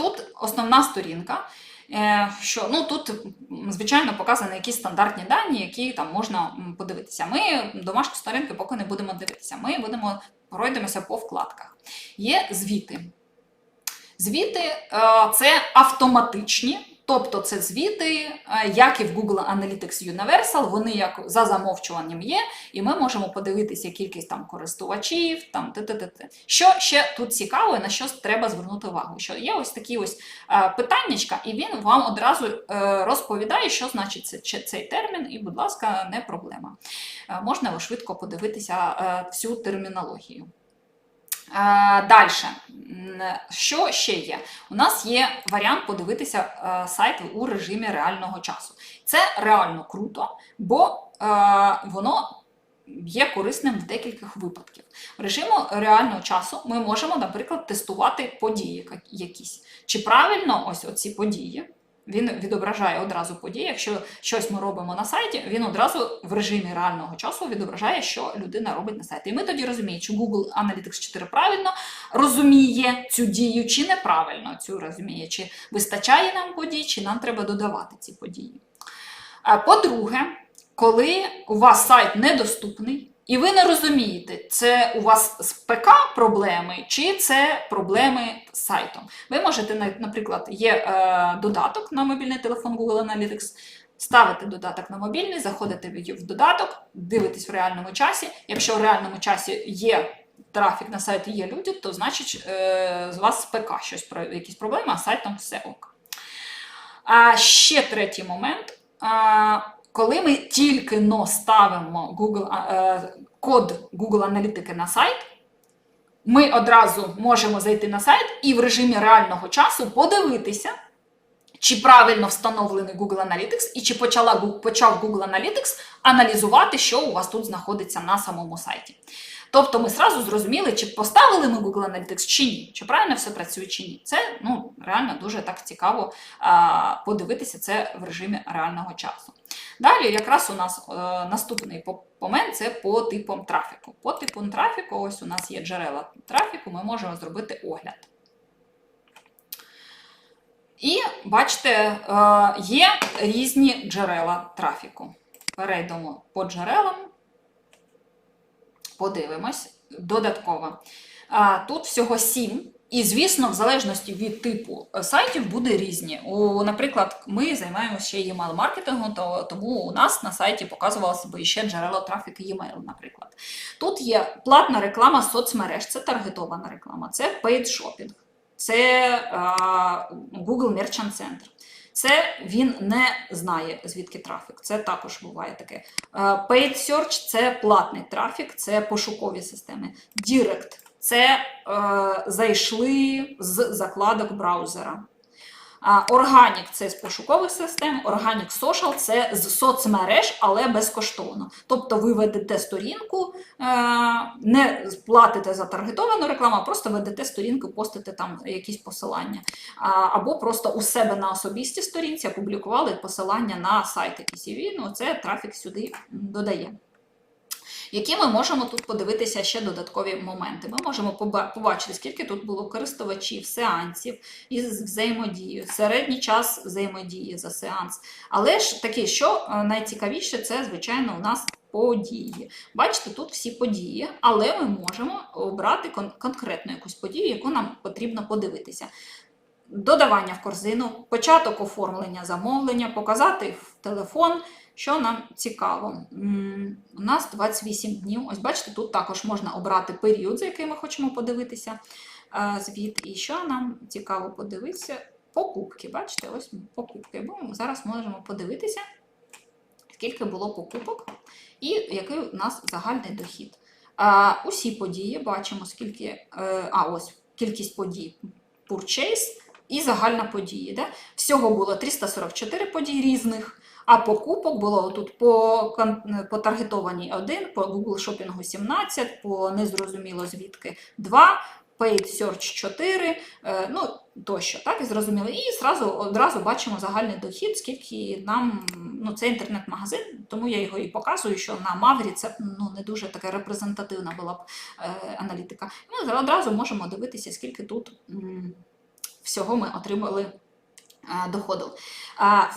тут основна сторінка. Е, Що ну тут, звичайно, показані якісь стандартні дані, які там можна подивитися. Ми домашні сторінки поки не будемо дивитися. Ми будемо пройдемося по вкладках. Є звіти. Звіти е, це автоматичні, тобто це звіти, е, як і в Google Analytics Universal, вони як за замовчуванням є, і ми можемо подивитися кількість там користувачів, там т-т-т-т. Що ще тут цікаво, на що треба звернути увагу? Що є ось такі ось е, питаннячка, і він вам одразу е, розповідає, що значить це- чи- цей термін, і, будь ласка, не проблема. Можна швидко подивитися всю термінологію. Далі, що ще є? У нас є варіант подивитися е, сайт у режимі реального часу. Це реально круто, бо е, воно є корисним в декількох випадків. В режиму реального часу ми можемо, наприклад, тестувати події якісь. Чи правильно ось оці події? Він відображає одразу події. Якщо щось ми робимо на сайті, він одразу в режимі реального часу відображає, що людина робить на сайті. І ми тоді розуміємо, чи Google Analytics 4 правильно розуміє цю дію, чи неправильно цю розуміє, чи вистачає нам подій, чи нам треба додавати ці події. По-друге, коли у вас сайт недоступний, і ви не розумієте, це у вас з ПК проблеми, чи це проблеми з сайтом. Ви можете, на- наприклад, є е, додаток на мобільний телефон Google Analytics, ставите додаток на мобільний, заходите в додаток, дивитесь в реальному часі. Якщо в реальному часі є трафік на сайті, є люди, то значить е, з вас з ПК щось якісь проблеми, а сайтом все ок. А ще третій момент. Коли ми тільки но ставимо Google, е, код Google Аналітики на сайт, ми одразу можемо зайти на сайт і в режимі реального часу подивитися, чи правильно встановлений Google Analytics і чи почала, почав Google Analytics аналізувати, що у вас тут знаходиться на самому сайті. Тобто ми зразу зрозуміли, чи поставили ми Google Analytics чи ні, чи правильно все працює чи ні. Це ну, реально дуже так цікаво а, подивитися це в режимі реального часу. Далі, якраз у нас е, наступний момент це по типам трафіку. По типам трафіку, ось у нас є джерела трафіку, ми можемо зробити огляд. І бачите, е, є різні джерела трафіку. Перейдемо по джерелам, подивимось додатково. А, Тут всього сім. І, звісно, в залежності від типу е, сайтів буде різні. У, наприклад, ми займаємося ще email маркетингом, то тому у нас на сайті показувалося би ще джерело трафіку e-mail, наприклад. Тут є платна реклама соцмереж, це таргетована реклама, це shopping, це е, Google Merchant Center. Це він не знає, звідки трафік. Це також буває таке. Е, Paid Search – це платний трафік, це пошукові системи. Direct – це е, зайшли з закладок браузера. Organic – це з пошукових систем, Organic Social – це з соцмереж, але безкоштовно. Тобто ви ведете сторінку, е, не платите за таргетовану рекламу, а просто ведете сторінку, постите там якісь посилання. Або просто у себе на особистій сторінці опублікували посилання на сайт якийсь, і він оце трафік сюди додає. Які ми можемо тут подивитися ще додаткові моменти? Ми можемо побачити, скільки тут було користувачів, сеансів із взаємодією, середній час взаємодії за сеанс. Але ж таке, що е, найцікавіше, це, звичайно, у нас події. Бачите, тут всі події, але ми можемо обрати кон- конкретну якусь подію, яку нам потрібно подивитися. Додавання в корзину, початок оформлення замовлення, показати в телефон, що нам цікаво. У нас 28 днів. Ось бачите, тут також можна обрати період, за який ми хочемо подивитися е, звіт. І що нам цікаво подивитися? Покупки. Бачите, ось покупки. Бо зараз можемо подивитися, скільки було покупок і який у нас загальний дохід. Усі події бачимо, скільки, е, а ось кількість подій purchase і загальна події. Да? Всього було 344 подій різних, а покупок було тут по, по таргетованій 1, по Google Shopping 17, по незрозуміло звідки 2, Paid Search 4, е, ну тощо, так, і зрозуміло. І зразу, одразу бачимо загальний дохід, скільки нам, ну це інтернет-магазин, тому я його і показую, що на Маврі це ну, не дуже така репрезентативна була б е, аналітика. Ми одразу можемо дивитися, скільки тут м, всього ми отримали доходу.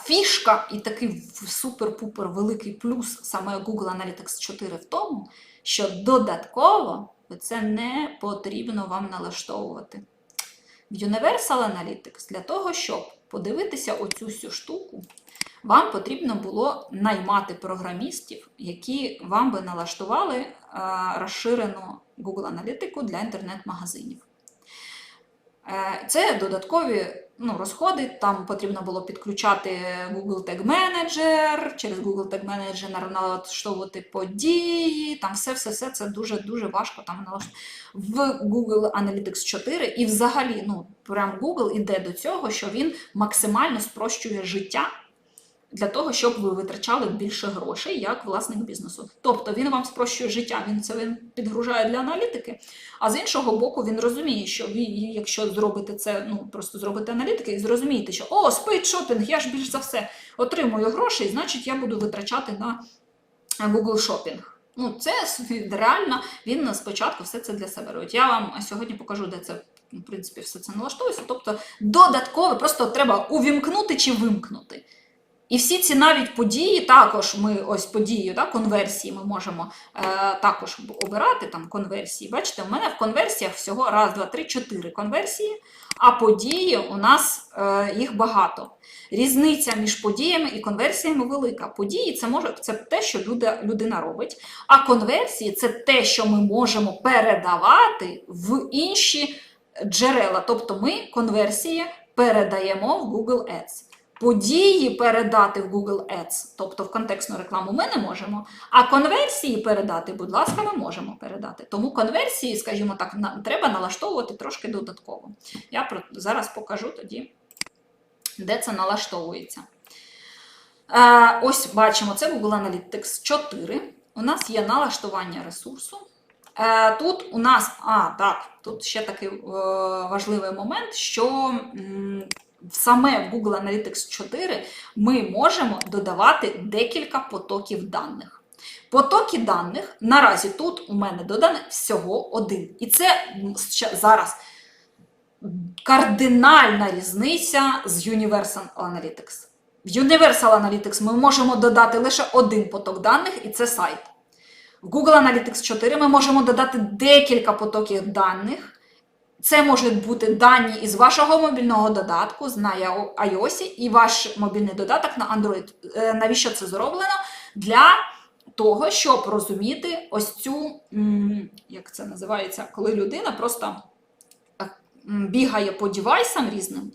Фішка і такий супер-пупер великий плюс саме Google Analytics 4 в тому, що додатково це не потрібно вам налаштовувати. В Universal Analytics для того, щоб подивитися оцю всю штуку, вам потрібно було наймати програмістів, які вам би налаштували е, розширену Google аналітику для інтернет-магазинів. Е, Це додаткові ну, розходи. Там потрібно було підключати Google Tag Manager, через Google Tag Manager налаштовувати події. Там все, все, все це дуже дуже важко там. В Google Analytics 4 і взагалі, ну прям Google іде до цього, що він максимально спрощує життя. Для того, щоб ви витрачали більше грошей як власник бізнесу. Тобто він вам спрощує життя, він це він підгружає для аналітики. А з іншого боку, він розуміє, що ви, якщо зробите це, ну просто зробите аналітики і зрозумієте, що о, спейт шопінг, я ж більш за все отримую грошей, значить я буду витрачати на Google шопінг. Ну, це реально він спочатку все це для себе робить. Я вам сьогодні покажу, де це в принципі все це налаштовується. Тобто додатково просто треба увімкнути чи вимкнути. І всі ці навіть події, також ми ось подію, да, конверсії ми можемо е, також обирати там конверсії. Бачите, у мене в конверсіях всього раз, два, три, чотири конверсії, а події у нас е, їх багато. Різниця між подіями і конверсіями велика. Події це може це те, що люда, людина робить, а конверсії це те, що ми можемо передавати в інші джерела. Тобто ми конверсії передаємо в Google Ads. Події передати в Google Ads, тобто в контекстну рекламу, ми не можемо. А конверсії передати, будь ласка, ми можемо передати. Тому конверсії, скажімо так, на, треба налаштовувати трошки додатково. Я зараз покажу тоді, де це налаштовується. Е, ось бачимо, це Google Analytics 4. У нас є налаштування ресурсу. Е, Тут у нас, а, так, тут ще такий е, важливий момент, що саме в Google Analytics 4 ми можемо додавати декілька потоків даних. Потоки даних наразі тут у мене додано всього один. І це зараз кардинальна різниця з Universal Analytics. В Universal Analytics ми можемо додати лише один поток даних, і це сайт. В Google Analytics 4 ми можемо додати декілька потоків даних. Це можуть бути дані із вашого мобільного додатку з на iOS і ваш мобільний додаток на Android. Е, Навіщо це зроблено? Для того, щоб розуміти ось цю, як це називається, коли людина просто е, бігає по девайсам різним,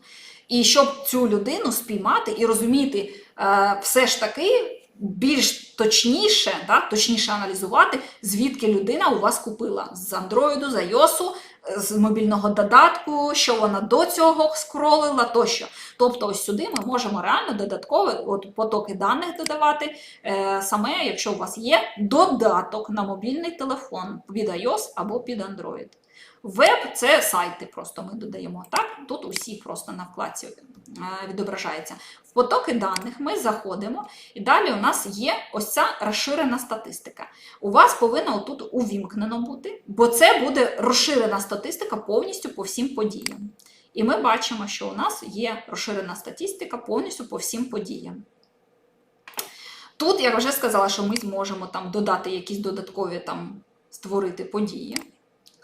і щоб цю людину спіймати і розуміти е, все ж таки більш точніше, да, точніше аналізувати, звідки людина у вас купила з Android, з iOS, з мобільного додатку, що вона до цього скролила тощо. Тобто, ось сюди ми можемо реально додаткові от, потоки даних додавати, е, саме якщо у вас є додаток на мобільний телефон від iOS або під Android. Веб це сайти, просто ми додаємо. Так, тут усі просто на вкладці е, відображається. В потоки даних ми заходимо, і далі у нас є ось ця розширена статистика. У вас повинно тут увімкнено бути, бо це буде розширена статистика повністю по всім подіям. І ми бачимо, що у нас є розширена статистика повністю по всім подіям. Тут я вже сказала, що ми зможемо там додати якісь додаткові там створити події.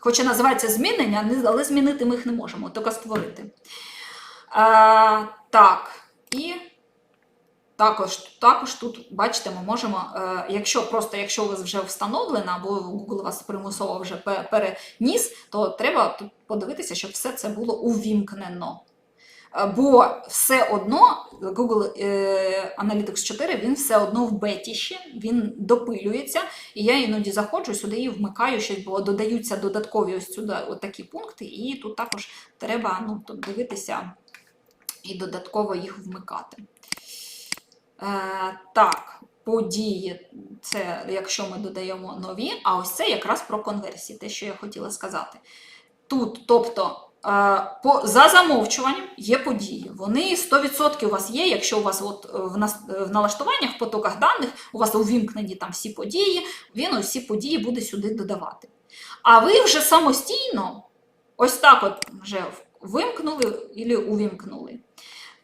Хоча називається змінення, але змінити ми їх не можемо, тільки створити. А, так, і також, також тут, бачите, ми можемо, е, якщо просто якщо у вас вже встановлено, або Google вас примусово вже переніс, то треба тут подивитися, щоб все це було увімкнено. Е, Бо все одно Google е, Analytics 4 він все одно в беті він допилюється. І я іноді заходжу сюди і вмикаю щось, бо додаються додаткові ось сюди такі пункти, і тут також треба ну, тут дивитися і додатково їх вмикати. Е, так, події це якщо ми додаємо нові, а ось це якраз про конверсії, те, що я хотіла сказати. Тут, тобто, по, за замовчуванням є події. Вони 100% у вас є, якщо у вас от е, в, нас, в налаштуваннях, в потоках даних, у вас увімкнені там всі події, він всі події буде сюди додавати. А ви вже самостійно, ось так от вже вимкнули і увімкнули.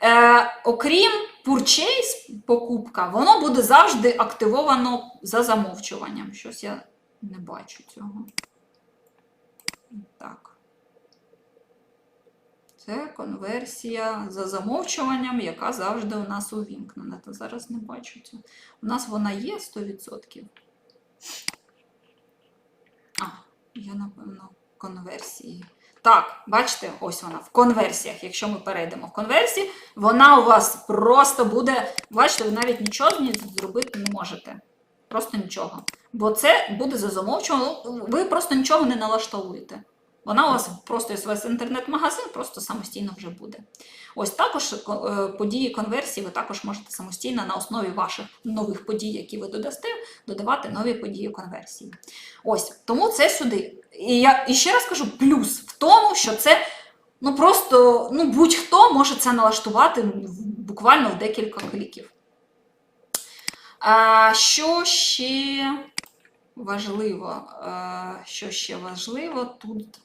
Е, окрім purchase, покупка, воно буде завжди активовано за замовчуванням. Щось я не бачу цього. Так. Це конверсія за замовчуванням, яка завжди у нас увімкнена. Та зараз не бачу цього. У нас вона є 100%. А, я, напевно, конверсії. Так, бачите, ось вона в конверсіях. Якщо ми перейдемо в конверсії, вона у вас просто буде. Бачите, ви навіть нічого з зробити не можете. Просто нічого. Бо це буде за замовчуванням. Ви просто нічого не налаштовуєте. Вона у вас просто є весь інтернет-магазин, просто самостійно вже буде. Ось також е, події конверсії ви також можете самостійно на основі ваших нових подій, які ви додасте, додавати нові події конверсії. Ось тому це сюди. І я і ще раз кажу: плюс в тому, що це ну просто ну, будь-хто може це налаштувати буквально в декілька кліків. А, Що ще важливо? Що ще важливо тут?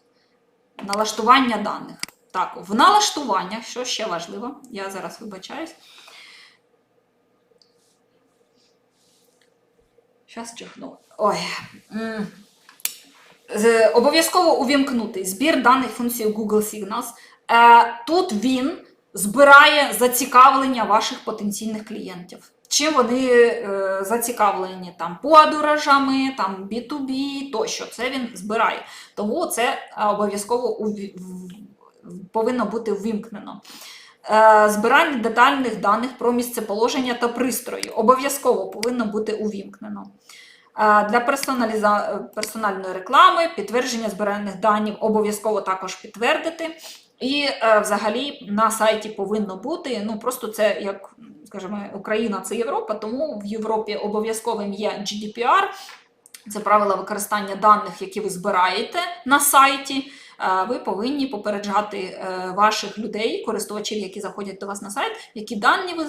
Налаштування даних. Так, в налаштуваннях, що ще важливо, я зараз вибачаюсь. Зараз чихну. Ой. Обов'язково увімкнути збір даних функції Google Signals. Е, тут він збирає зацікавлення ваших потенційних клієнтів. Чим вони е, зацікавлені там подорожами, там B2B тощо, це він збирає. Тому це обов'язково повинно бути ввімкнено. Е, збирання детальних даних про місцеположення та пристрої обов'язково повинно бути увімкнено. Е, для персональної реклами підтвердження збираних даних обов'язково також підтвердити. І е, взагалі на сайті повинно бути. Ну просто це як скажімо, Україна це Європа, тому в Європі обов'язковим є GDPR. Це правила використання даних, які ви збираєте на сайті. Ви повинні попереджати е, ваших людей, користувачів, які заходять до вас на сайт, які дані ви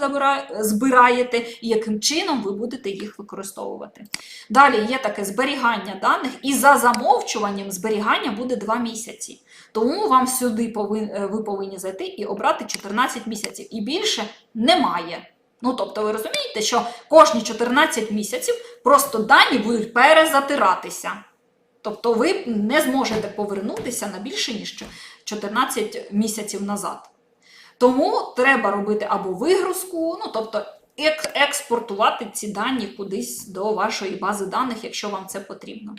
збираєте і яким чином ви будете їх використовувати. Далі є таке зберігання даних, і за замовчуванням зберігання буде 2 місяці. Тому вам сюди повин, е, ви повинні зайти і обрати 14 місяців. І більше немає. Ну, тобто, ви розумієте, що кожні 14 місяців просто дані будуть перезатиратися. Тобто ви не зможете повернутися на більше, ніж 14 місяців назад. Тому треба робити або вигрузку, ну тобто експортувати ці дані кудись до вашої бази даних, якщо вам це потрібно.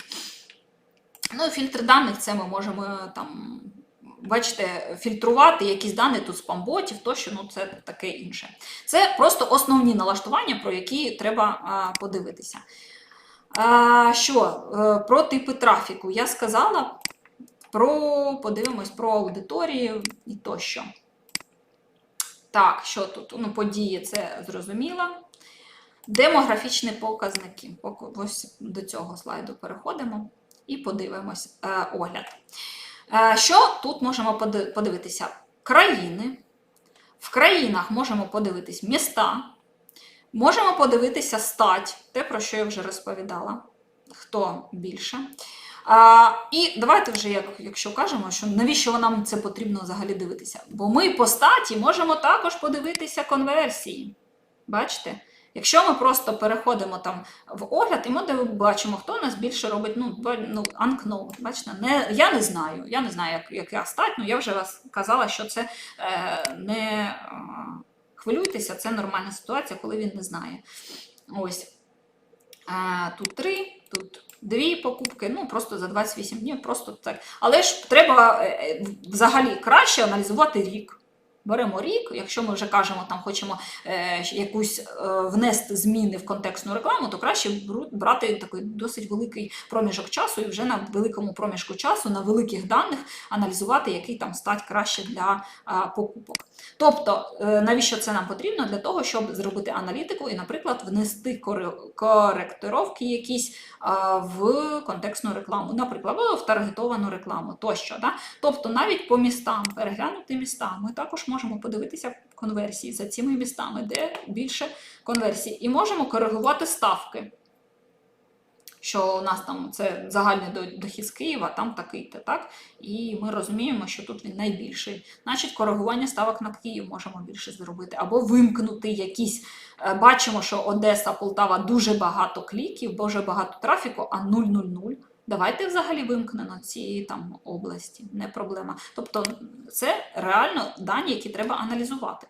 Ну, фільтр даних це ми можемо там. Бачите, фільтрувати якісь дані тут спамботів, тощо, ну це таке інше. Це просто основні налаштування, про які треба а, подивитися. Що? Е, про типи трафіку я сказала, про, подивимось про аудиторію і тощо. Так, що тут? Ну, Події це зрозуміло. Демографічні показники. Ось до цього слайду переходимо і подивимось е, огляд. Е, що тут можемо подивитися? Країни. В країнах можемо подивитись міста. Можемо подивитися стать, те, про що я вже розповідала, хто більше. А, І давайте вже, як, якщо кажемо, що навіщо нам це потрібно взагалі дивитися? Бо ми по статі можемо також подивитися конверсії. Бачите? Якщо ми просто переходимо там в огляд, і ми бачимо, хто у нас більше робить ну, ну unknown, бачите, не, я не знаю, я не знаю, як, як я стать, ну я вже вас казала, що це е, не. Хвилюйтеся, це нормальна ситуація, коли він не знає. Ось. Тут три, тут дві покупки, ну просто за 28 днів, просто так. Але ж треба е, е, взагалі краще аналізувати рік. Беремо рік, якщо ми вже кажемо, там хочемо е, якусь е, внести зміни в контекстну рекламу, то краще брати такий досить великий проміжок часу і вже на великому проміжку часу, на великих даних аналізувати, який там стать краще для е, покупок. Тобто, е, навіщо це нам потрібно? Для того, щоб зробити аналітику і, наприклад, внести коректировки якісь е, в контекстну рекламу, наприклад, в таргетовану рекламу тощо. Да? Тобто, навіть по містам переглянути міста, ми також можемо можемо подивитися конверсії за цими містами, де більше конверсій. І можемо коригувати ставки. що у нас там це загальний дохід з Києва, там такий-то, так? І ми розуміємо, що тут він найбільший. Значить, коригування ставок на Київ можемо більше зробити. Або вимкнути якісь. е, Бачимо, що Одеса, Полтава дуже багато кліків, дуже багато трафіку, а 000. Давайте взагалі вимкнено ці там області, не проблема. Тобто це реально дані, які треба аналізувати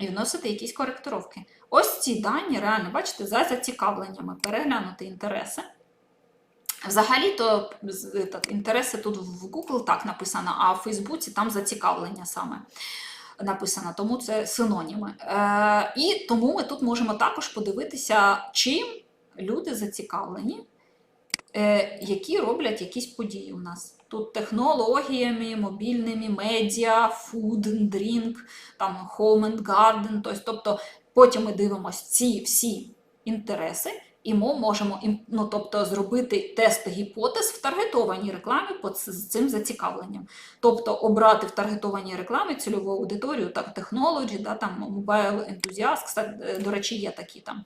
і вносити якісь коректировки. Ось ці дані реально, бачите, за зацікавленнями переглянути інтереси. Взагалі-то так, інтереси тут в Google так написано, а в Фейсбуці там зацікавлення саме написано, тому це синоніми. Е, і тому ми тут можемо також подивитися, чим люди зацікавлені, які роблять якісь події у нас. Тут технологіями, мобільними, медіа, food, drink, там home and garden. Тобто, тобто потім ми дивимося ці всі інтереси, і ми можемо ну, тобто, зробити тест гіпотез в таргетованій рекламі з цим зацікавленням. Тобто обрати в таргетованій рекламі цільову аудиторію, так, технологі, да, там mobile enthusiast, е, до речі, є такі там.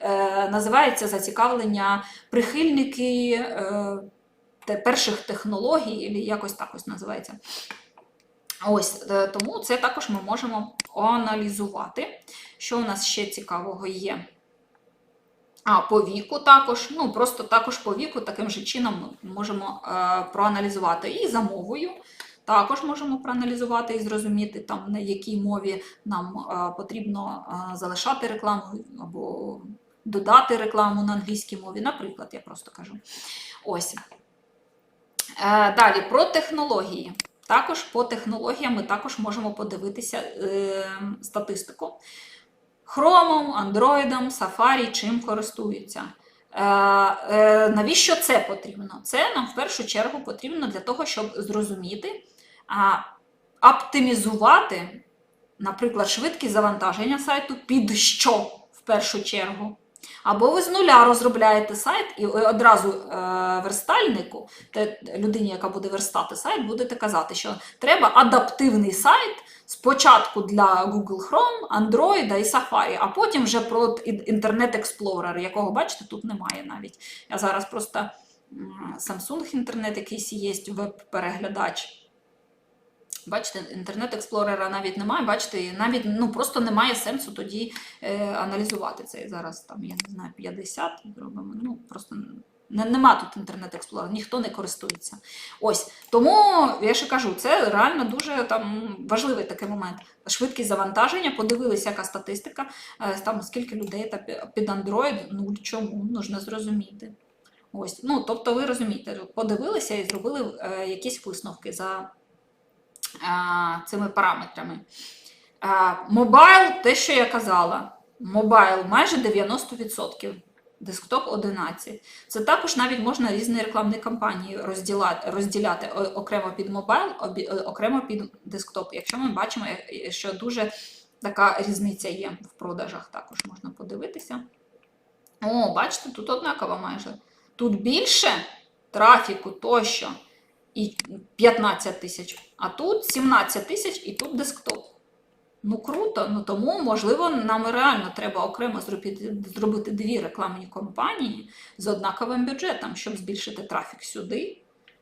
Е, називається зацікавлення прихильники е, перших технологій, або якось так ось називається. Ось е, тому це також ми можемо аналізувати. Що у нас ще цікавого є? А, по віку також, ну просто також по віку таким же чином ми можемо е, проаналізувати. І за мовою також можемо проаналізувати і зрозуміти, там, на якій мові нам е, потрібно е, залишати рекламу або додати рекламу на англійській мові, наприклад, я просто кажу. Ось. Е, далі про технології. Також по технологіям ми також можемо подивитися е, статистику. Хромом, Андроїдом, Safari, чим користуються. Е, е, навіщо це потрібно? Це нам в першу чергу потрібно для того, щоб зрозуміти, оптимізувати, наприклад, швидкість завантаження сайту під що в першу чергу. Або ви з нуля розробляєте сайт і одразу е, верстальнику, те, людині, яка буде верстати сайт, будете казати, що треба адаптивний сайт спочатку для Google Chrome, Android і Safari, а потім вже про Internet Explorer, якого, бачите, тут немає навіть. Я зараз просто Samsung інтернет якийсь є, веб-переглядач. Бачите, інтернет експлорера навіть немає, бачите, навіть ну, просто немає сенсу тоді е, аналізувати це. Зараз там, я не знаю, 50 зробимо. Ну, просто не, нема тут інтернет експлорера, ніхто не користується. Ось. Тому я ще кажу, це реально дуже там важливий такий момент. Швидкість завантаження, подивилися, яка статистика, е, там скільки людей та під Android, ну чому, нужно зрозуміти. Ось, ну, тобто ви розумієте, подивилися і зробили е, якісь висновки за цими параметрами. А, Мобайл, те, що я казала, мобайл майже 90%, десктоп 11%. Це також навіть можна різні рекламні кампанії розділяти, розділяти окремо під мобайл, е, окремо під десктоп. Якщо ми бачимо, е, що дуже така різниця є в продажах, також можна подивитися. О, бачите, тут однаково майже. Тут більше трафіку тощо і 15 тисяч, а тут 17 тисяч і тут десктоп. Ну круто, ну тому, можливо, нам реально треба окремо зробити, зробити дві рекламні кампанії з однаковим бюджетом, щоб збільшити трафік сюди.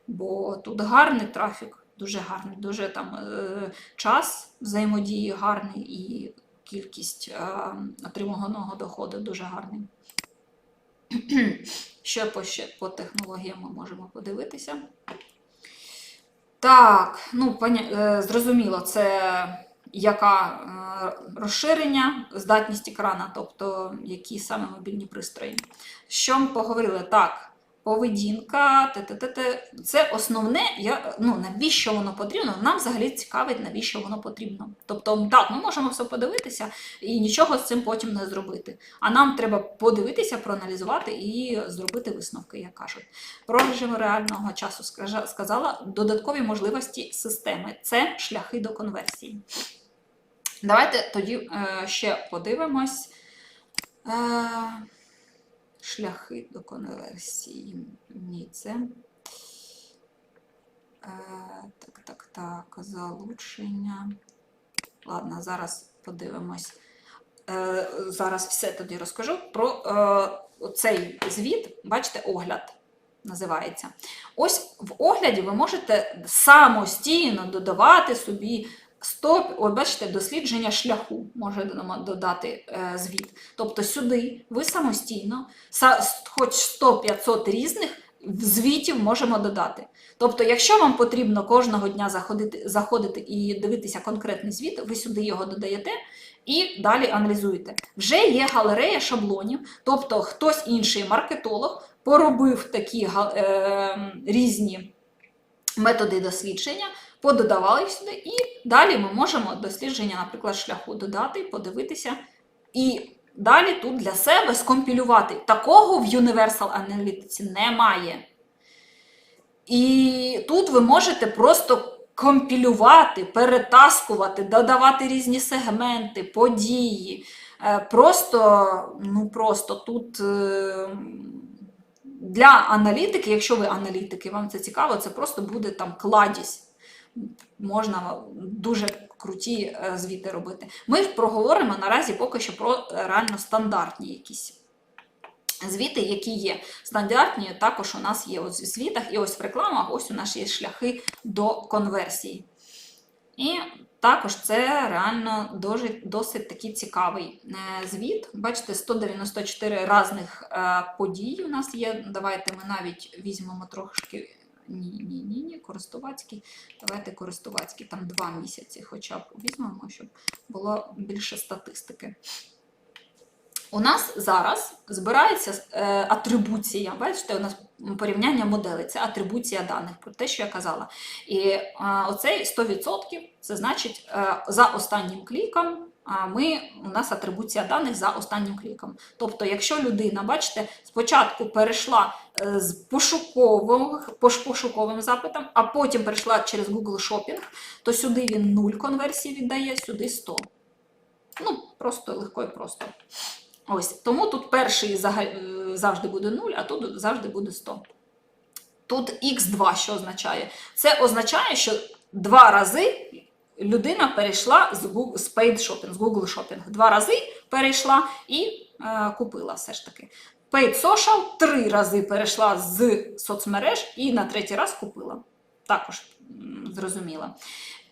Бо тут гарний трафік, дуже гарний, дуже там е, час взаємодії гарний і кількість е, отриманого доходу дуже гарний. Ще по, ще по технологіям ми можемо подивитися. Так, ну, е, зрозуміло, це яка е, розширення, здатність екрана, тобто які саме мобільні пристрої. Що ми поговорили? Так, поведінка, те-те-те-те. це основне, я, ну, навіщо воно потрібно? Нам взагалі цікавить, навіщо воно потрібно. Тобто, так, ми можемо все подивитися і нічого з цим потім не зробити. А нам треба подивитися, проаналізувати і зробити висновки, як кажуть. Про режим реального часу сказала додаткові можливості системи це шляхи до конверсії. Давайте тоді е, ще подивимось. Шляхи до конверсії. Ні, це. Так, так, так, залучення. Ладно, зараз подивимось. Е, зараз все тоді розкажу про е, цей звіт, бачите, огляд називається. Ось в огляді ви можете самостійно додавати собі 100, от бачите, дослідження шляху може додати е, звіт. Тобто сюди ви самостійно, са, хоч 100-500 різних звітів можемо додати. Тобто, якщо вам потрібно кожного дня заходити, заходити і дивитися конкретний звіт, ви сюди його додаєте і далі аналізуєте. Вже є галерея шаблонів, тобто хтось інший маркетолог поробив такі е, різні методи дослідження, пододавали їх сюди, і далі ми можемо дослідження, наприклад, шляху додати, подивитися. І далі тут для себе скомпілювати. Такого в Universal Analytics немає. І тут ви можете просто компілювати, перетаскувати, додавати різні сегменти, події. Е, Просто, ну просто тут е, для аналітики, якщо ви аналітики, вам це цікаво, це просто буде там кладість. Можна дуже круті е, звіти робити. Ми проговоримо наразі поки що про е, реально стандартні якісь звіти, які є. Стандартні також у нас є ось в звітах, і ось в рекламах, ось у нас є шляхи до конверсії. І також це реально досить, досить такий цікавий е, звіт. Бачите, 194 різних подій у нас є. Давайте ми навіть візьмемо трошки. Ні, ні, ні, ні, користувацький. Давайте користувацький, там два місяці хоча б візьмемо, щоб було більше статистики. У нас зараз збирається е, атрибуція. Бачите, у нас порівняння моделей, це атрибуція даних, про те, що я казала. І е, оцей 100% це значить е, за останнім кліком. Ми, у нас атрибуція даних за останнім кліком. Тобто, якщо людина, бачите, спочатку перейшла е, з пошукових, пошуковим запитом, а потім перейшла через Google Shopping, то сюди він 0 конверсій віддає, сюди 100. Ну, просто легко і просто. Ось, тому тут перший е, завжди буде 0, а тут завжди буде 100. Тут x2 що означає? Це означає, що два рази людина перейшла з, Google, з Paid Shopping, з Google Shopping. Два рази перейшла і е, купила все ж таки. Paid Social три рази перейшла з соцмереж і на третій раз купила. Також м, зрозуміло.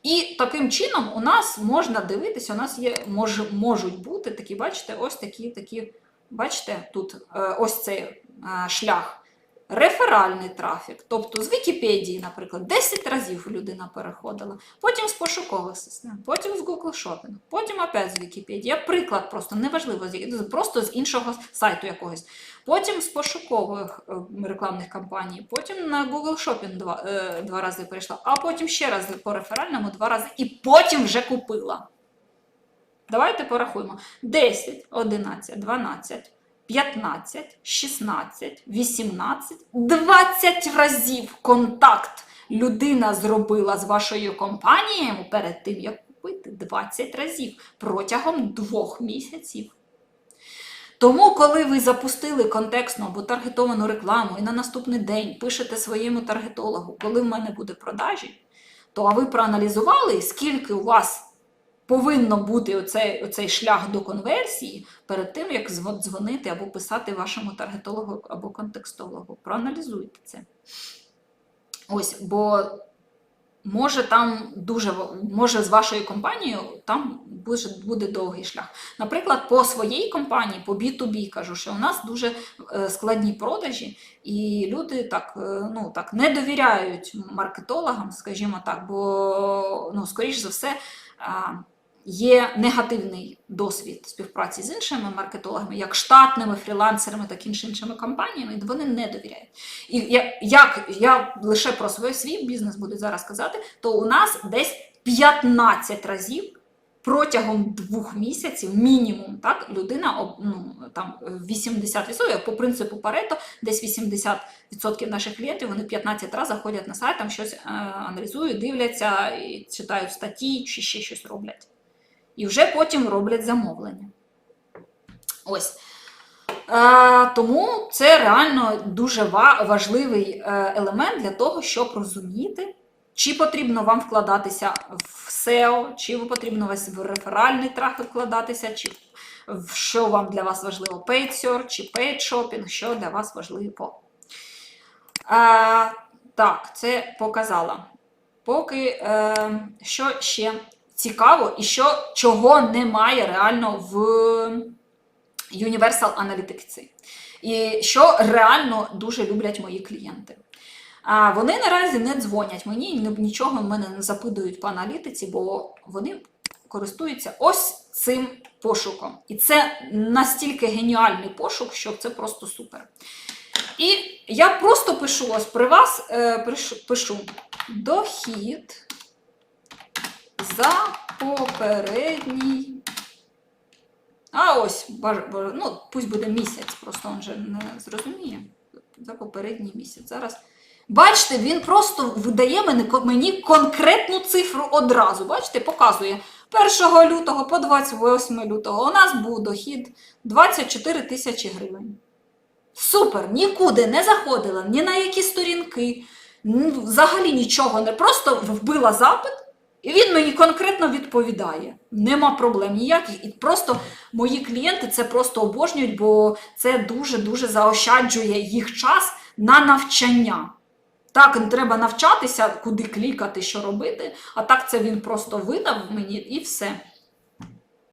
І таким чином у нас можна дивитися, у нас є, мож, можуть бути такі, бачите, ось такі, такі, бачите, тут е, ось цей е, шлях. Реферальний трафік, тобто з Вікіпедії, наприклад, 10 разів людина переходила, потім з пошукових систем, потім з Google Shopping, потім опять з Вікіпедії. Приклад просто неважливо, просто з іншого сайту якогось. Потім з пошукових е, рекламних кампаній, потім на Google Shopping два, е, два рази перейшла, а потім ще раз по реферальному два рази, і потім вже купила. Давайте порахуємо: 10, 11, 12. 15, 16, 18, 20 разів контакт людина зробила з вашою компанією перед тим, як купити 20 разів протягом двох місяців. Тому, коли ви запустили контекстну або таргетовану рекламу і на наступний день пишете своєму таргетологу, коли в мене буде продажі, то а ви проаналізували, скільки у вас повинно бути оцей, оцей шлях до конверсії перед тим, як дзвонити або писати вашому таргетологу або контекстологу. Проаналізуйте це. Ось, бо може там дуже може з вашою компанією там буде, буде довгий шлях. Наприклад, по своїй компанії, по B2B кажу, що у нас дуже е, складні продажі, і люди так, е, ну, так не довіряють маркетологам, скажімо так, бо, ну, скоріш за все, є негативний досвід співпраці з іншими маркетологами, як штатними фрілансерами, так і іншими компаніями, вони не довіряють. І як я лише про свій свій бізнес буду зараз казати, то у нас десь 15 разів. Протягом двох місяців, мінімум, так, людина ну, там 80%, по принципу Парето, десь 80% наших клієнтів вони 15 разів заходять на сайт, там щось е, аналізують, дивляться, і читають статті чи ще щось роблять. І вже потім роблять замовлення. Ось. Тому це реально дуже важливий е, елемент для того, щоб розуміти, чи потрібно вам вкладатися в SEO, чи потрібно вас в реферальний трафік вкладатися, чи в що вам для вас важливо paid search, чи paid shopping, що для вас важливо. А, так, це показала. Поки е, що ще цікаво, і що чого немає реально в Universal Analytics. І що реально дуже люблять мої клієнти. А вони наразі не дзвонять мені, і нічого в мене не запитують по аналітиці, бо вони користуються ось цим пошуком. І це настільки геніальний пошук, що це просто супер. І я просто пишу ось при вас е, пишу, пишу дохід за попередній. А ось, ну, пусть буде місяць, просто він же не зрозуміє. За попередній місяць. Зараз. Бачите, він просто видає мені конкретну цифру одразу. Бачите, показує 1 лютого по 28 лютого у нас був дохід 24 тисячі гривень. Супер! Нікуди не заходила, ні на які сторінки, взагалі нічого не просто вбила запит, і він мені конкретно відповідає. Нема проблем ніяких. І просто мої клієнти це просто обожнюють, бо це дуже-дуже заощаджує їх час на навчання. Так, треба навчатися, куди клікати, що робити, а так це він просто видав мені і все.